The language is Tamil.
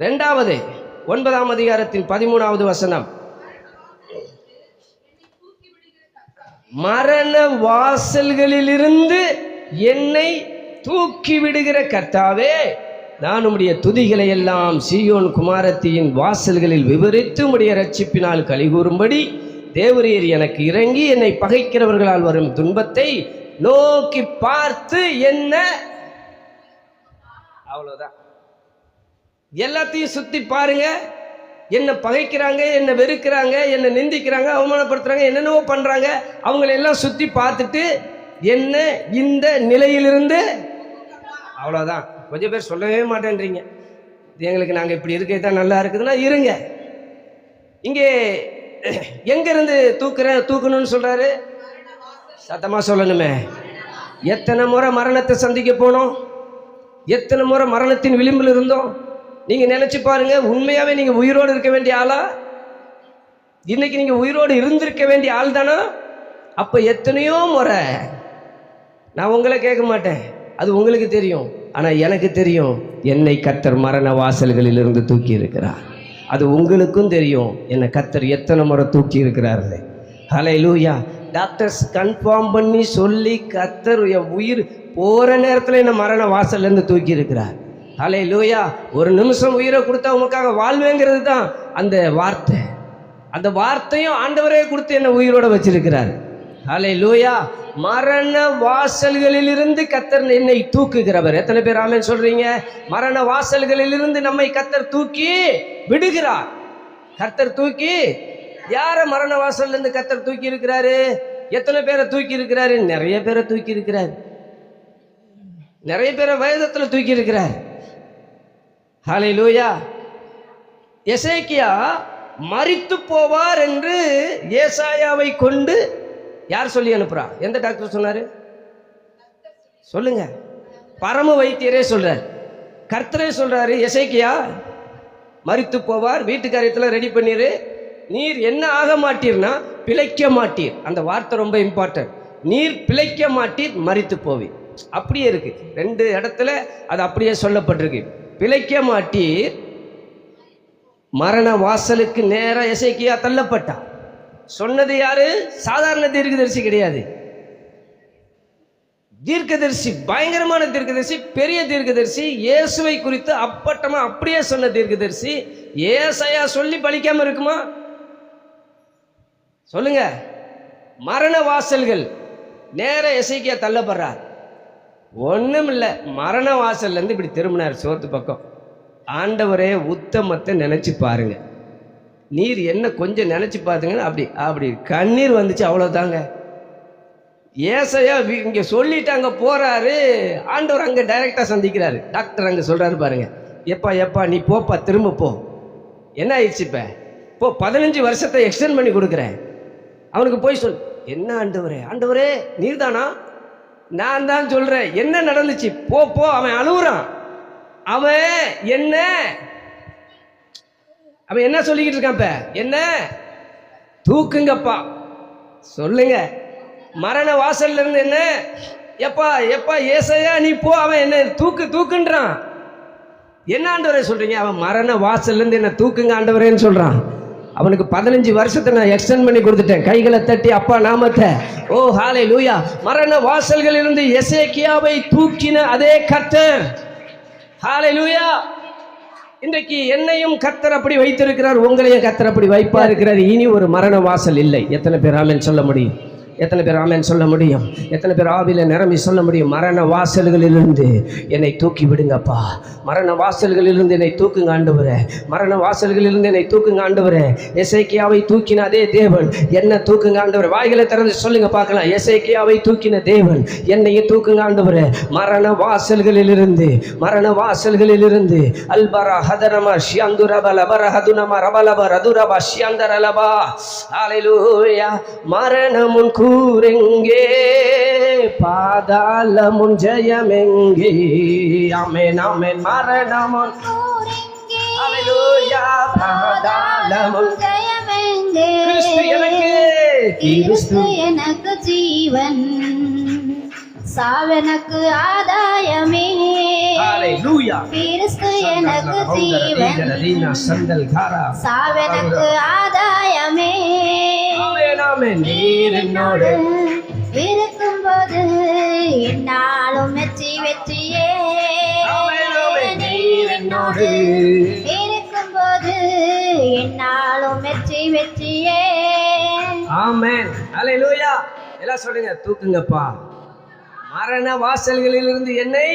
ரெண்டாவது ஒன்பதாம் அதிகாரத்தின் பதிமூணாவது வசனம். மரண வாசல்களிலிருந்து என்னை தூக்கி விடுகிற கர்த்தாவே நான் உம்முடைய துதிகளை எல்லாம் சீயோன் குமாரத்தியின் வாசல்களில் விவரித்து உடைய ரட்சிப்பினால் கலிகூறும்படி தேவரீர் எனக்கு இறங்கி என்னை பகைக்கிறவர்களால் வரும் துன்பத்தை நோக்கி பார்த்து என்ன? அவ்வளவுதான். எல்லாத்தையும் சுத்தி பாருங்க. என்ன பகைக்கிறாங்க என்ன வெறுக்கிறாங்க என்ன நிந்திக்கிறாங்க அவமானப்படுத்துறாங்க என்னென்னவோ பண்றாங்க. அவங்களெல்லாம் சுத்தி பார்த்துட்டு என்ன இந்த நிலையிலிருந்து அவ்வளோதான் கொஞ்சம் பேர் சொல்லவே மாட்டேன்றீங்க. இது எங்களுக்கு நாங்கள் இப்படி இருக்கிறது தான் நல்லா இருக்குதுன்னா இருங்க. இங்கே எங்கேருந்து தூக்குறேன் தூக்கணும்னு சொல்கிறாரு சத்தமாக சொல்லணுமே. எத்தனை முறை மரணத்தை சந்திக்க போனோம்? எத்தனை முறை மரணத்தின் விளிம்பில் இருந்தோம்? நீங்க நினைச்சு பாருங்க உண்மையாவே நீங்க உயிரோடு இருக்க வேண்டிய ஆளா? இன்னைக்கு நீங்க உயிரோடு இருந்திருக்க வேண்டிய ஆள் தானா? அப்ப எத்தனையோ முறை நான் உங்களை கேட்க மாட்டேன். அது உங்களுக்கு தெரியும். ஆனா எனக்கு தெரியும் என்னை கத்தர் மரண வாசல்களில் இருந்து தூக்கி இருக்கிறார். அது உங்களுக்கும் தெரியும் என்னை கத்தர் எத்தனை முறை தூக்கி இருக்கிறாரு ஹலை லூயா டாக்டர்ஸ் கன்ஃபார்ம் பண்ணி சொல்லி கத்தர் என் உயிர் போற நேரத்தில் என்ன மரண வாசல்ல இருந்து தூக்கி இருக்கிறார். ஹலை லூயா ஒரு நிமிஷம் உயிரை கொடுத்தா உங்களுக்காக வாழ்வேங்கிறது தான் அந்த வார்த்தை. அந்த வார்த்தையும் ஆண்டவரே கொடுத்து என்னை உயிரோட வச்சிருக்கிறார். அலை லூயா மரண வாசல்களிலிருந்து கத்தர் என்னை தூக்குகிறவர். எத்தனை பேர் ஆமேன் சொல்றீங்க? மரண வாசல்களிலிருந்து நம்மை கத்தர் தூக்கி விடுகிறார். கத்தர் தூக்கி யார மரண வாசல்ல இருந்து கத்தர் தூக்கி இருக்கிறாரு? எத்தனை பேரை தூக்கி இருக்கிறாரு? நிறைய பேரை தூக்கி இருக்கிறார். நிறைய பேரை வயதத்தில் தூக்கி இருக்கிறார். ஹலை லூயா எசேக்கியா மறித்து போவார் என்று ஏசாயாவை கொண்டு யார் சொல்லி அனுப்புறா? எந்த டாக்டர் சொன்னார்? சொல்லுங்க. பரம வைத்தியரே சொல்றார். கர்த்தரே சொல்றாரு எசைக்கியா மறித்து போவார் வீட்டுக்காரியத்தில் ரெடி பண்ணிடு நீர் என்ன ஆக மாட்டீர்னா பிழைக்க மாட்டீர். அந்த வார்த்தை ரொம்ப இம்பார்ட்டன்ட் நீர் பிழைக்க மாட்டீர் மறித்து போவி அப்படியே இருக்கு. ரெண்டு இடத்துல அது அப்படியே சொல்லப்பட்டிருக்கு. பிழைக்க மாட்டீர். மரண வாசலுக்கு நேரம் இசைக்கியா தள்ளப்பட்டான் சொன்னது யாரு? சாதாரண தீர்க்கதரிசி கிடையாது. தீர்க்கதரிசி பயங்கரமான தீர்க்கதரிசி பெரிய தீர்க்கதரிசி இயேசுவை குறித்து அப்பட்டமா அப்படியே சொன்ன தீர்க்கதரிசி ஏசையா சொல்லி பழிக்காம இருக்குமா? சொல்லுங்க. மரண வாசல்கள் நேர இசைக்கியா தள்ளப்படுறார். ஒன்றும் இல்லை மரண வாசல்லேருந்து இப்படி திரும்பினார் சோத்து பக்கம். ஆண்டவரே உத்தமத்தை நினச்சி பாருங்க. நீர் என்ன கொஞ்சம் நினச்சி பார்த்தீங்கன்னா அப்படி அப்படி கண்ணீர் வந்துச்சு அவ்வளோதாங்க ஏசையா இங்கே சொல்லிட்டு அங்கே போகிறாரு ஆண்டவர் அங்கே டைரெக்டாக சந்திக்கிறாரு. டாக்டர் அங்கே சொல்கிறாரு பாருங்க. எப்பா எப்பா நீ போப்பா திரும்ப போ. என்ன ஆயிடுச்சு இப்போ? போ பதினஞ்சு வருஷத்தை எக்ஸ்டெண்ட் பண்ணி கொடுக்குறேன். அவனுக்கு போய் சொல். என்ன ஆண்டவரே? ஆண்டவரே நீர்தானா? நான் தான் சொல்கிறேன் என்ன நடந்துச்சு? போ போ அவன் அழுகுறான் அவன் என்ன? அவன் என்ன சொல்லிக்கிட்டு இருக்கான் இப்ப? என்ன? தூக்குங்கப்பா. சொல்லுங்க. மரண வாசல்ல இருந்து என்ன? எப்பா எப்பா ஏசையா நீ போ அவன் என்ன தூக்கு தூக்குன்றான். என்ன ஆண்டவரே சொல்றீங்க? அவன் மரண வாசல்ல இருந்து என்ன தூக்குங்க ஆண்டவரேன்னு சொல்றான். அவனுக்கு பதினஞ்சு வருஷத்தை நான் எக்ஸ்டெண்ட் பண்ணி கொடுத்துட்டேன். கைகளை தட்டி அப்பா நாமத்தை. ஓ ஹாலே லூயா மரண வாசல்களிலிருந்து எசேக்கியாவை தூக்கின அதே கத்தர் ஹாலே லூயா இன்றைக்கு என்னையும் கத்தர் அப்படி வைத்திருக்கிறார் உங்களையும் கத்தர் அப்படி வைப்பா இருக்கிறார் இனி ஒரு மரண வாசல் இல்லை. எத்தனை பேர் ஆமென் சொல்ல முடியும்? எத்தனை பேர் ஆமேன் சொல்ல முடியும்? எத்தனை பேர் ஆவில நிரம்பி சொல்ல முடியும்? மரண வாசல்களிலிருந்து என்னை தூக்கி விடுங்கப்பா. மரண வாசல்களிலிருந்து என்னை தூக்குங்க ஆண்டவரே. மரண வாசல்களிலிருந்து என்னை தூக்குங்க ஆண்டவரே. எசைக்கியாவை தூக்கின அதே தேவன் என்ன தூக்குங்க ஆண்டவரே. வாய்களை திறந்து சொல்லுங்க பார்க்கலாம். எசைக்கியாவை தூக்கின தேவன் என்னையும் தூக்குங்க ஆண்டவரே. மரண வாசல்களிலிருந்து மரண வாசல்களிலிருந்து. அல்பரா ஹதரம ஷியந்துரப லபர ஹதுனம ரபலப ரதுரபா ஷியாந்தரலபா ஹalleluya. மரணமுன் ஜெயமெங்கே. ஆமென் ஆமென் மரணமுன் ஹalleluya பாதாளமும். கிறிஸ்து எனக்கு. ஜீவன். சாவனக்கு ஆதாயமே. கிறிஸ்து எனக்கு ஜீவன். சாவனக்கு ஆதாயமே. ஆமென் நீர் என்னோடு இருக்கும்போது என்னாலும் வெற்றி வெற்றியே. நீர் என்னோடு இருக்கும்போது என்னாலும் வெற்றி வெற்றியே. ஆமென். ஹalleluya. எல்லாம் சொல்லுங்க தூக்குங்கப்பா. மரண வாசல்களிலிருந்து என்னை